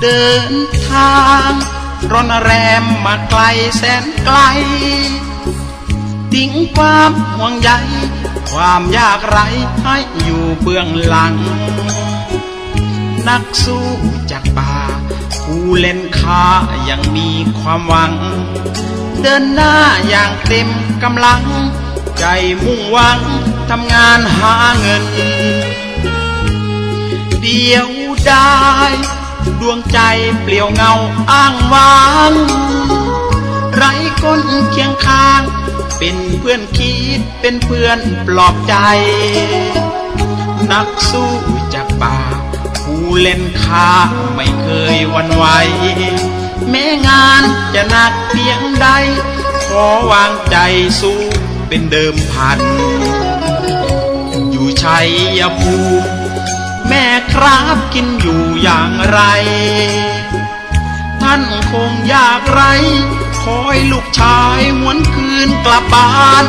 เดินทางรอนแรมมาไกลแสนไกล ทิ้งความห่วงใยความยากไรให้อยู่เบื้องหลัง นักสู้จากป่า ผู้เล่นขายังมีความหวัง เดินหน้าอย่างเต็มกำลัง ใจมุ่งหวังทำงานหาเงิน เดียวได้ ดวงใจเปลี่ยวเงาอ้างว้าง ไร้คนเคียงข้าง เป็นเพื่อนคิดเป็นเพื่อนปลอบใจ นักสู้จากป่า ผู้เล่นขาไม่เคยวันไหวแม้งานจะหนักเพียงใด ขอวางใจสู้เป็นเดิมพัน อยู่ชัยภูมิแม่ครับกินอยู่ อย่างไร ท่านคงอยากไร คอยลูกชายหวนคืนกลับบ้าน